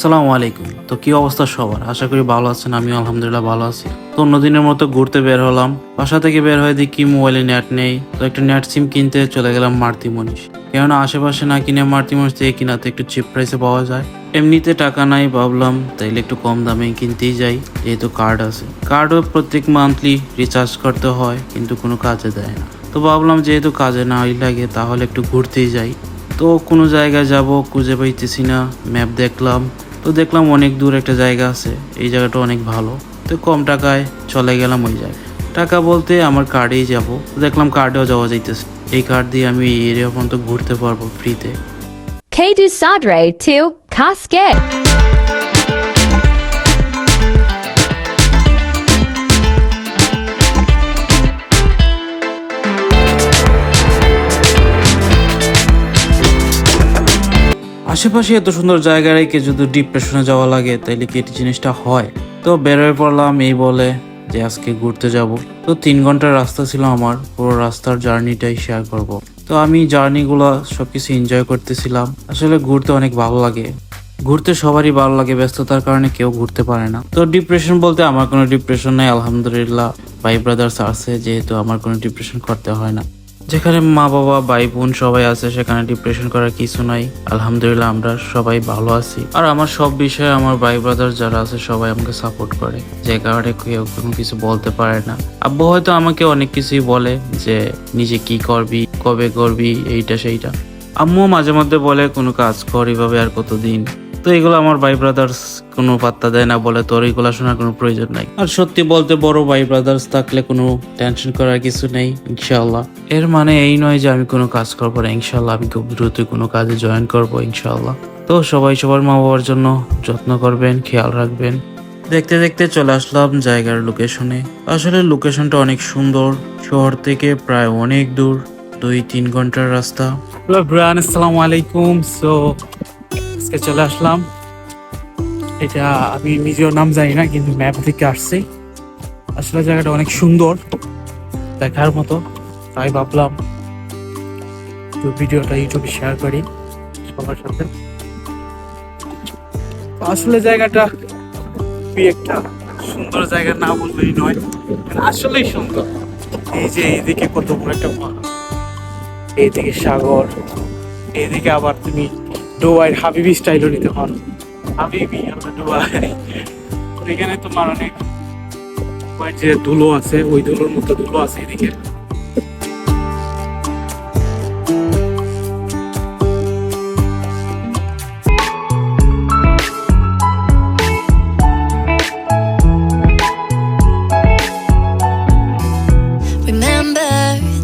সালামু আলাইকুম। তো কি অবস্থা সবার? আশা করি ভালো আছেন আমি আলহামদুলিল্লাহ ভালো আছি। তো অন্যদিনের মতো ঘুরতে বের হলাম। বাসা থেকে বের হয়ে দেখি মোবাইলে নেট নেই। তো একটা নেট সিম কিনতে চলে গেলাম মারতি মনীষ। কেননা আশেপাশে না কিনে মারতি মনীষ থেকে কিনাতে একটু চিপ প্রাইসে পাওয়া যায়। এমনিতে টাকা নাই, ভাবলাম তাইলে একটু কম দামে কিনতেই যাই। যেহেতু কার্ড আছে। কার্ডও প্রত্যেক মান্থলি রিচার্জ করতে হয়, কিন্তু কোনো কাজে দেয় না। তো ভাবলাম যেহেতু কাজে নাই লাগে, তাহলে একটু ঘুরতেই যাই। তো কোনো জায়গায় যাব, খুঁজে পাইতেছি না ম্যাপ দেখলাম। তো দেখলাম অনেক দূর একটা জায়গা আছে, এই জায়গাটা অনেক ভালো। তো কম টাকায় চলে গেলাম ওই জায়গায়। টাকা বলতে আমার কার্ডেই যাব। দেখলাম কার্ডেও যাওয়া যাইতেছে। এই কার্ড দিয়ে আমি এই এরিয়া পর্যন্ত ঘুরতে পারব ফ্রিতে. আশেপাশে এত সুন্দর জায়গা রেখে যদি ডিপ্রেশনে যাওয়া লাগে, তাইলে কি এটি জিনিসটা হয়? তো বেরোয় পড়লাম, এই বলে যে আজকে ঘুরতে যাব। তো তিন ঘণ্টার রাস্তা ছিল আমার, পুরো রাস্তার জার্নিটাই শেয়ার করব। তো আমি জার্নিগুলো সবকিছু এনজয় করতেছিলাম। আসলে ঘুরতে অনেক ভালো লাগে। ঘুরতে সবারই ভালো লাগে, ব্যস্ততার কারণে কেউ ঘুরতে পারে না। তো ডিপ্রেশন বলতে আমার কোনো ডিপ্রেশন নাই, আলহামদুলিল্লাহ। ভাই ব্রাদার্স আছে, যেহেতু আমার কোনো ডিপ্রেশন করতে হয় না। যেখানে মা বাবা ভাই বোন সবাই আছে, সেখানে ডিপ্রেশন করার কিছু নাই। আলহামদুলিল্লাহ, আমরা সবাই ভালো আছি। আর আমার সব বিষয়ে আমার ভাই ব্রাদার যারা আছে, সবাই আমাকে সাপোর্ট করে। যে কারণে কেউ কোনো কিছু বলতে পারে না। আব্বু হয়তো আমাকে অনেক কিছুই বলে, যে নিজে কি করবি, কবে করবি, এইটা, সেইটা। আম্মুও মাঝে মধ্যে বলে, কোনো কাজ কর এভাবে আর কতদিন। তো এগুলো আমার ভাই ব্রাদার্স কোনো পাত্তা দেয় না বলে তোর এগুলো শোনার কোনো প্রয়োজন নাই। আর সত্যি বলতে বড় ভাই ব্রাদার্স থাকলে কোনো টেনশন করার কিছু নেই ইনশাল্লাহ এর মানে এই নয় যে আমি কোনো কাজ করব না ইনশাল্লাহ আমি খুব দ্রুত কোনো কাজে জয়েন করব ইনশাল্লাহ তো সবাই সবার মা বাবার জন্য যত্ন করবেন খেয়াল রাখবেন। দেখতে দেখতে চলে আসলাম জায়গার লোকেশনে আসলে লোকেশনটা অনেক সুন্দর শহর থেকে প্রায় অনেক দূর দুই তিন ঘণ্টার রাস্তা। আসসালামু আলাইকুম। সো আজকে চলে আসলাম। এটা আমি নিজেও নাম জানি না, কিন্তু ম্যাপ থেকে আসছি। আসলে জায়গাটা অনেক সুন্দর, দেখার মতো। তাই ভাবলাম একটু ভিডিওটা ইউটিউবে শেয়ার করি সবার সাথে। আসলে জায়গাটা খুবই একটা সুন্দর জায়গা, না বললেই নয় আসলেই সুন্দর। এই যে এইদিকে কত বড় একটা পাহাড়, এইদিকে সাগর, এইদিকে আবার তুমি ডোবাইয়ের হাবিবি স্টাইলও নিতে পারো। হাবিবি, আমরা ডোবাই। এখানে তোমার অনেক যে ধুলো আছে, ওই ধুলোর মতো ধুলো আছে এদিকে।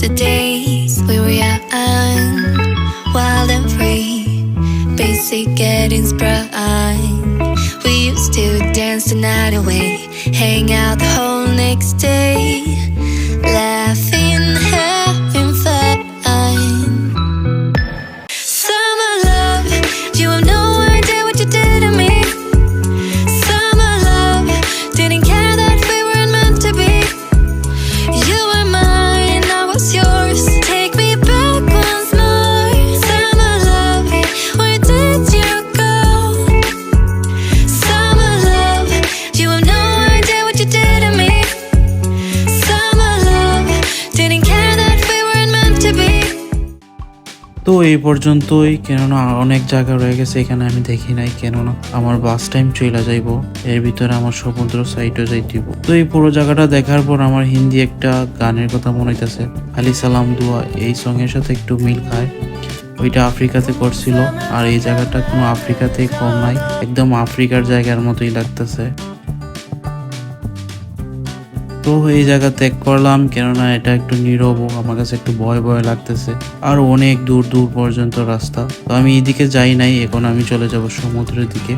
The days basic getting. We used to dance the night away, hang out the whole next day, এই পর্যন্তই। কেননা অনেক জায়গা রয়ে গেছে, এখানে আমি দেখি নাই। কেননা আমার বাস টাইম চলে যাইব। এর ভিতরে আমার সমুদ্র সাইডও যাইতেব তো এই পুরো জায়গাটা দেখার পর আমার হিন্দি একটা গানের কথা মনে হইতেছে। আলি সালাম দুয়া, এই সং এর সাথে একটু মিল খায়। ওইটা আফ্রিকাতে করছিল, আর এই জায়গাটা কোনো আফ্রিকাতে কম নাই। একদম আফ্রিকার জায়গার মতোই লাগতেছে। তো এই জায়গা ত্যাগ করলাম, কেননা এটা একটু নীরব আমার কাছে একটু ভয় ভয় লাগতেছে। আর অনেক দূর দূর পর্যন্ত রাস্তা। তো আমি এদিকে যাই নাই, এখন আমি চলে যাব সমুদ্রের দিকে।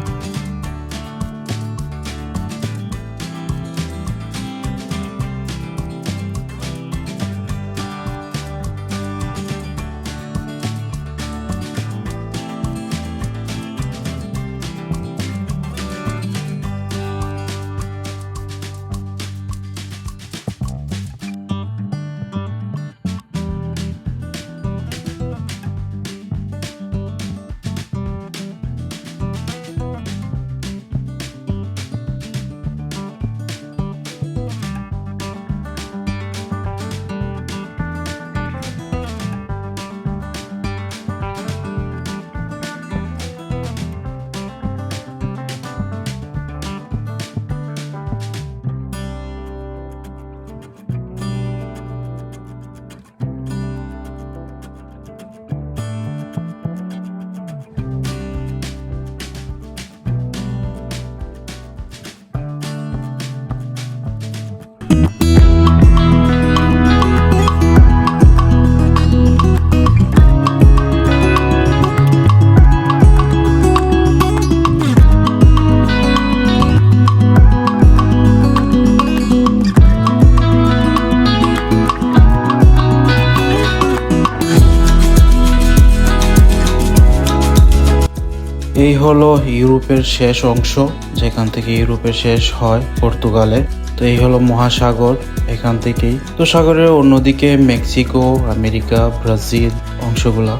হলো ইউরোপের শেষ অংশ, যেখান থেকে ইউরোপের শেষ হয় পর্তুগালে। তো এই হলো মহাসাগর এখান থেকেই। তো সাগরের অন্যদিকে মেক্সিকো, আমেরিকা, ব্রাজিল অংশগুলা।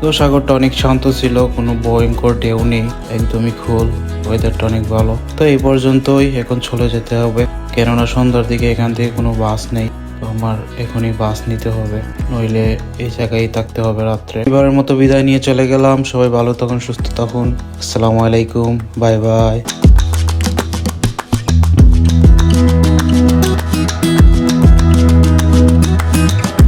তো সাগরটা অনেক শান্ত ছিল, কোনো ভয়ঙ্কর ঢেউ নেই, একদমই খুল ওয়েদারটা অনেক ভালো। তো এই পর্যন্তই, এখন চলে যেতে হবে। কেননা সন্ধ্যার দিকে এখান থেকে কোনো বাস নেই। আমার এখনই বাস নিতে হবে, নইলে এই জায়গায় থাকতে হবে রাত্রে। এবারের মতো বিদায় নিয়ে চলে গেলাম, সবাই ভালো থাকুন, সুস্থ থাকুন, আসসালামু আলাইকুম, বাই বাই।